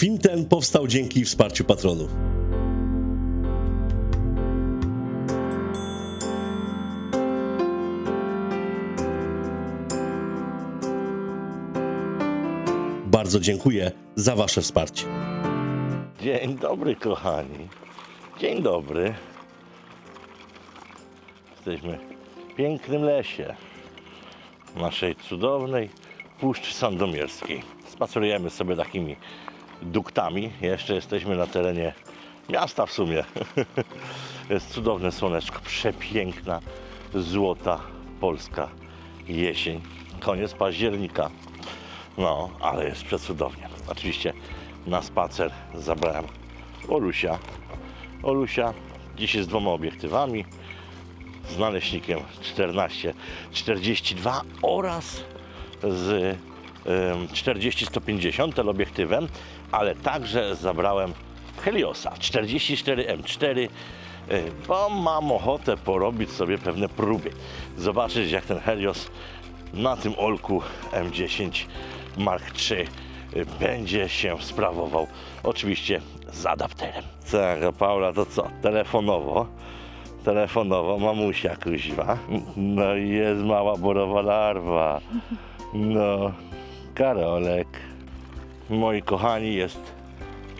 Film ten powstał dzięki wsparciu patronów. Bardzo dziękuję za Wasze wsparcie. Dzień dobry, kochani. Dzień dobry. Jesteśmy w pięknym lesie naszej cudownej Puszczy Sandomierskiej. Spacerujemy sobie takimi duktami. Jeszcze jesteśmy na terenie miasta w sumie. Jest cudowne słoneczko, przepiękna, złota polska jesień. Koniec października. No, ale jest przecudownie. Oczywiście na spacer zabrałem Olusia. Olusia dzisiaj z dwoma obiektywami, z naleśnikiem 14-42 oraz z em, 40-150 teleobiektywem, ale także zabrałem Heliosa 44M4, y, bo mam ochotę porobić sobie pewne próby. Zobaczyć jak ten Helios na tym Olku M10 Mark III y, będzie się sprawował. Oczywiście z adapterem. Tak, Paula to co? Telefonowo. Telefonowo, mamusia kuźwa. No i jest mała borowa larwa. No, Karolek. Moi kochani, jest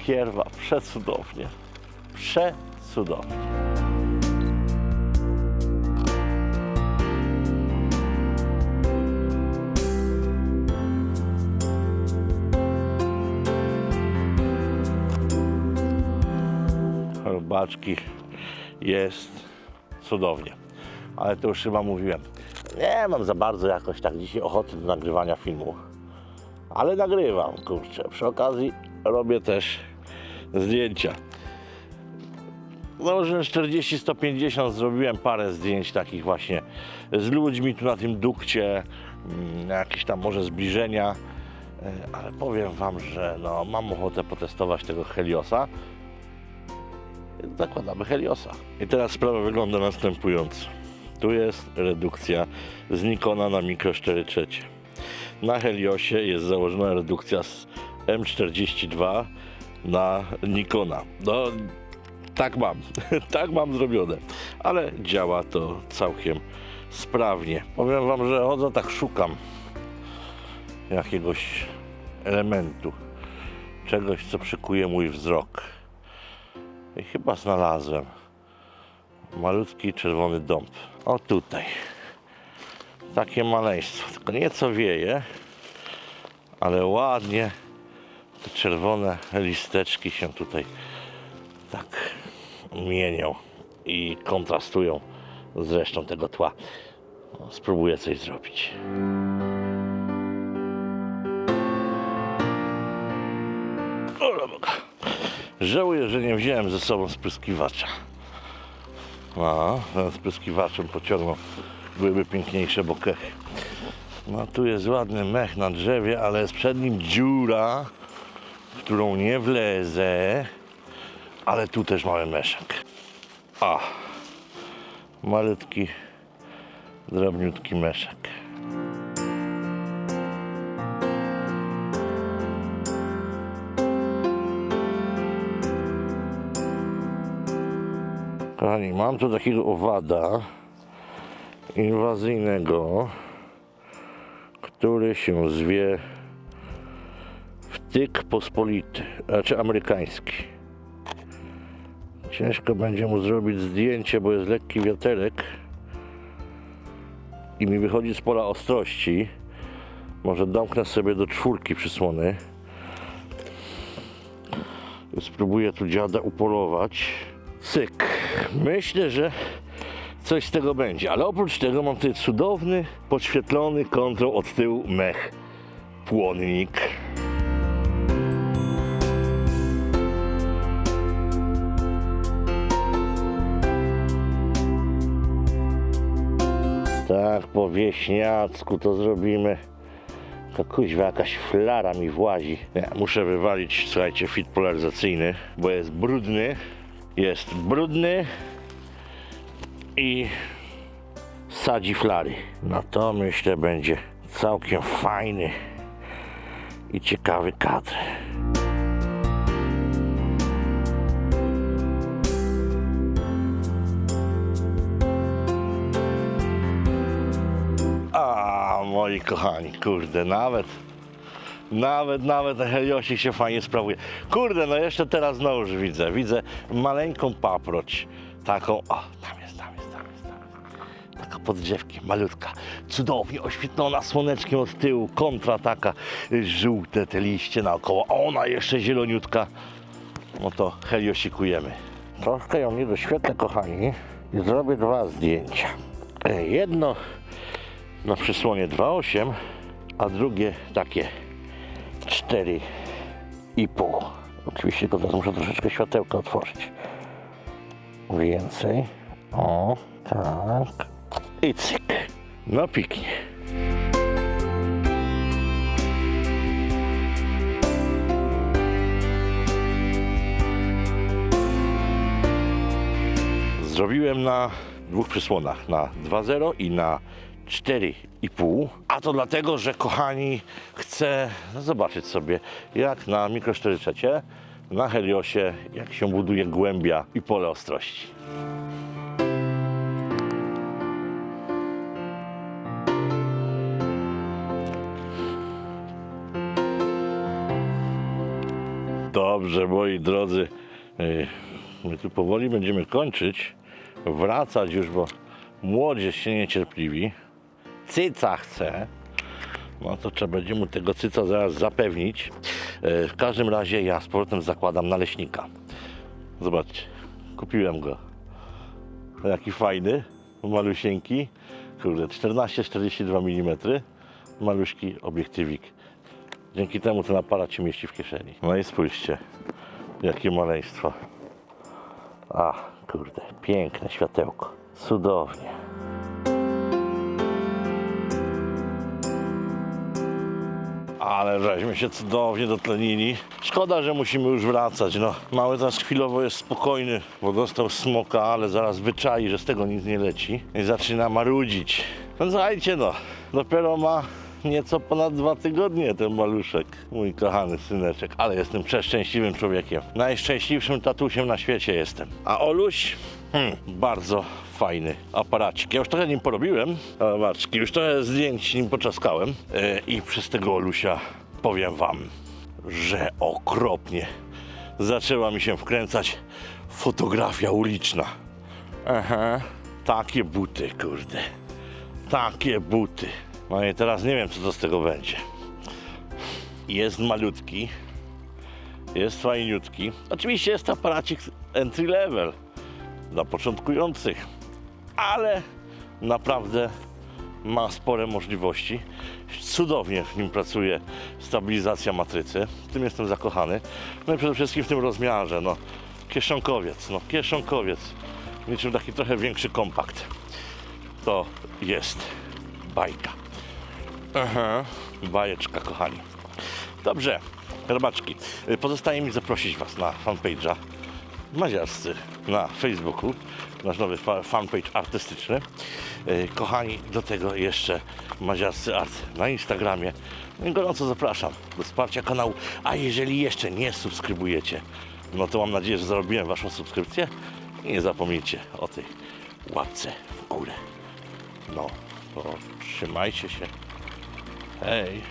kierwa przecudownie. Przecudownie. robaczki jest cudownie. Ale to już chyba mówiłem. Nie mam za bardzo jakoś tak dzisiaj ochoty do nagrywania filmu. Ale nagrywam, kurczę. Przy okazji robię też zdjęcia. Założyłem 40-150, zrobiłem parę zdjęć takich właśnie z ludźmi tu na tym dukcie, mm, jakieś tam może zbliżenia, E, ale powiem Wam, że no, mam ochotę potestować tego Heliosa, zakładamy Heliosa. I teraz sprawa wygląda następująco. Tu jest redukcja z Nikona na Micro 4 trzecie. Na Heliosie jest założona redukcja z M42 na Nikona. No, tak mam, tak mam zrobione, ale działa to całkiem sprawnie. Powiem Wam, że chodzę tak szukam jakiegoś elementu, czegoś, co przykuje mój wzrok. I chyba znalazłem malutki czerwony dąb. O tutaj. Takie maleństwo, tylko nieco wieje, ale ładnie te czerwone listeczki się tutaj tak mienią i kontrastują z resztą tego tła. Spróbuję coś zrobić. Żałuję, że nie wziąłem ze sobą spryskiwacza. No, ten spryskiwaczem pociągnął, byłyby piękniejsze bokechy. No tu jest ładny mech na drzewie, ale jest przed nim dziura, w którą nie wlezę, ale tu też mały meszek. A, malutki, drobniutki meszek. Kochani, mam tu takiego owada inwazyjnego, który się zwie wtyk pospolity, znaczy amerykański. Ciężko będzie mu zrobić zdjęcie, bo jest lekki wiaterek i mi wychodzi z pola ostrości. Może domknę sobie do czwórki przysłony. Spróbuję tu dziada upolować. Cyk. Myślę, że coś z tego będzie, ale oprócz tego mam tutaj cudowny, podświetlony kontrol od tyłu mech płonnik. Tak, po wieśniacku to zrobimy. To kuźwa, jakaś flara mi włazi. Nie, muszę wywalić, słuchajcie, fit polaryzacyjny, bo jest brudny. Jest brudny i sadzi flary. na to myślę będzie całkiem fajny i ciekawy kadr. A moi kochani, kurde, nawet nawet, nawet Heliosi się fajnie sprawuje. Kurde, no jeszcze teraz noż widzę. Widzę maleńką paproć. Taką, o, tam Taka pod malutka, cudownie oświetlona słoneczkiem od tyłu, kontra taka, y, żółte te liście naokoło, a ona jeszcze zieloniutka. No to heliosikujemy. Troszkę ją nie doświetlę, kochani, i zrobię dwa zdjęcia. E, Jedno na przysłonie 2,8, a drugie takie 4,5. Oczywiście tylko teraz muszę troszeczkę światełka otworzyć. Więcej. O, tak. I cyk. No piknie. Zrobiłem na dwóch przysłonach, na 2.0 i na 4,5. A to dlatego, że kochani, chcę zobaczyć sobie, jak na Mikro 4 trzecie, na Heliosie, jak się buduje głębia i pole ostrości. Dobrze, moi drodzy, yy, my tu powoli będziemy kończyć, wracać już, bo młodzież się niecierpliwi, cyca chce, no to trzeba będzie mu tego cyca zaraz zapewnić. Yy, W każdym razie ja z powrotem zakładam naleśnika. Zobaczcie, kupiłem go. Jaki fajny, malusieńki, kurde, 14-42 mm, maluśki obiektywik. Dzięki temu ten aparat się mieści w kieszeni. No i spójrzcie, jakie maleństwo. A, kurde, piękne światełko. Cudownie. Ale żeśmy się cudownie dotlenili. Szkoda, że musimy już wracać. No, mały teraz chwilowo jest spokojny, bo dostał smoka, ale zaraz wyczai, że z tego nic nie leci i zaczyna marudzić. No słuchajcie, no, dopiero ma nieco ponad dwa tygodnie ten maluszek, mój kochany syneczek, ale jestem przeszczęśliwym człowiekiem. Najszczęśliwszym tatusiem na świecie jestem. A Oluś? Hmm, bardzo fajny aparacik. Ja już trochę nim porobiłem, zobaczcie, już trochę zdjęć nim poczaskałem e, i przez tego Olusia powiem wam, że okropnie zaczęła mi się wkręcać fotografia uliczna. Aha, takie buty, kurde. Takie buty. No i teraz nie wiem, co to z tego będzie. Jest malutki. Jest fajniutki. Oczywiście jest aparacik entry level dla początkujących, ale naprawdę ma spore możliwości. Cudownie w nim pracuje stabilizacja matrycy. W tym jestem zakochany. No i przede wszystkim w tym rozmiarze. No, kieszonkowiec, no kieszonkowiec. Niczym taki trochę większy kompakt. To jest bajka. Aha, bajeczka, kochani. Dobrze, robaczki. Pozostaje mi zaprosić Was na fanpage'a Maziarscy na Facebooku, nasz nowy fa- fanpage artystyczny. Y, Kochani, do tego jeszcze Maziarscy Art na Instagramie. No Gorąco zapraszam do wsparcia kanału. A jeżeli jeszcze nie subskrybujecie, no to mam nadzieję, że zarobiłem Waszą subskrypcję. I nie zapomnijcie o tej łapce w górę. No, to trzymajcie się. Hey.